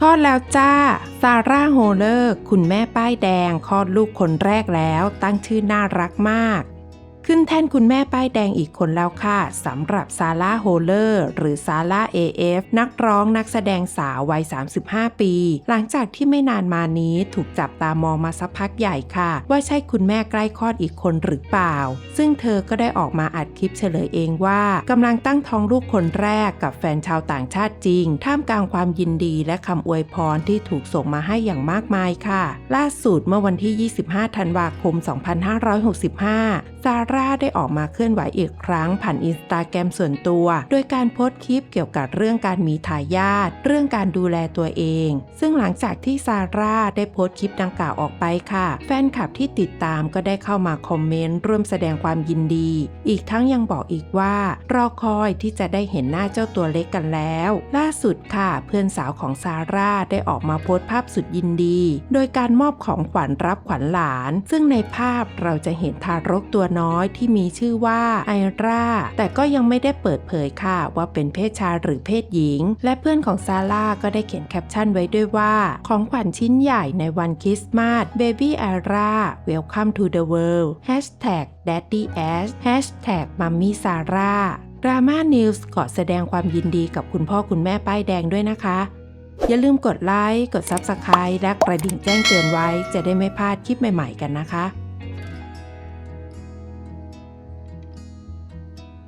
คลอดแล้วจ้า ซาร่าโฮเลอร์ คุณแม่ป้ายแดงคลอดลูกคนแรกแล้ว ตั้งชื่อน่ารักมาก ขึ้นแท่นคุณแม่ป้ายแดงอีกคนแล้วค่ะสำหรับซาร่าโฮเลอร์หรือซาร่า AF นักร้องนักแสดงสาววัย 35 ปี หลังจากที่ไม่นานมานี้ถูกจับตามองมาสักพักใหญ่ค่ะ ว่าใช่คุณแม่ใกล้คลอดอีกคนหรือเปล่า ซึ่งเธอก็ได้ออกมาอัดคลิปเฉลยเองว่ากำลังตั้งท้องลูกคนแรกกับแฟนชาวต่างชาติจริง ท่ามกลางความยินดีและคำอวยพรที่ถูกส่งมาให้อย่างมากมายค่ะ ล่าสุดเมื่อวันที่ 25 ธันวาคม 2565 ซาร่าได้ออกมาเคลื่อนไหวอีกครั้งผ่านอินสตาแกรมส่วนตัว โดยการโพสต์คลิปเกี่ยวกับเรื่องการมีทายาทเรื่องการดูแลตัวเอง ซึ่งหลังจากที่ซาร่าได้โพสต์คลิปดังกล่าวออกไปค่ะ แฟนคลับที่ติดตามก็ได้เข้ามาคอมเมนต์ร่วมแสดงความยินดี อีกทั้งยังบอกอีกว่ารอคอยที่จะได้เห็นหน้าเจ้าตัวเล็กกันแล้ว ล่าสุดค่ะ เพื่อนสาวของซาร่าได้ออกมาโพสต์ภาพสุดยินดี โดยการมอบของขวัญรับขวัญหลาน ซึ่งในภาพเราจะเห็นทารกตัวน้อยที่มีชื่อว่าไอราแต่ก็ยังไม่ได้เปิดเผยค่ะว่าเป็นเพศชายหรือเพศหญิง และเพื่อนของซาร่าก็ได้เขียนแคปชั่นไว้ด้วยว่า ของขวัญชิ้นใหญ่ในวันคริสต์มาส Baby a r a Welcome to the world Hashtag Daddy Ash Hashtag Mummy Sarah ดราม่านิวส์ขอแสดงความยินดีกับคุณพ่อคุณแม่ป้ายแดงด้วยนะคะ อย่าลืมกดไลค์ กด Subscribe และกระดิ่งแจ้งเตือนไว้ จะได้ไม่พลาดคลิปใหม่ๆกันนะคะ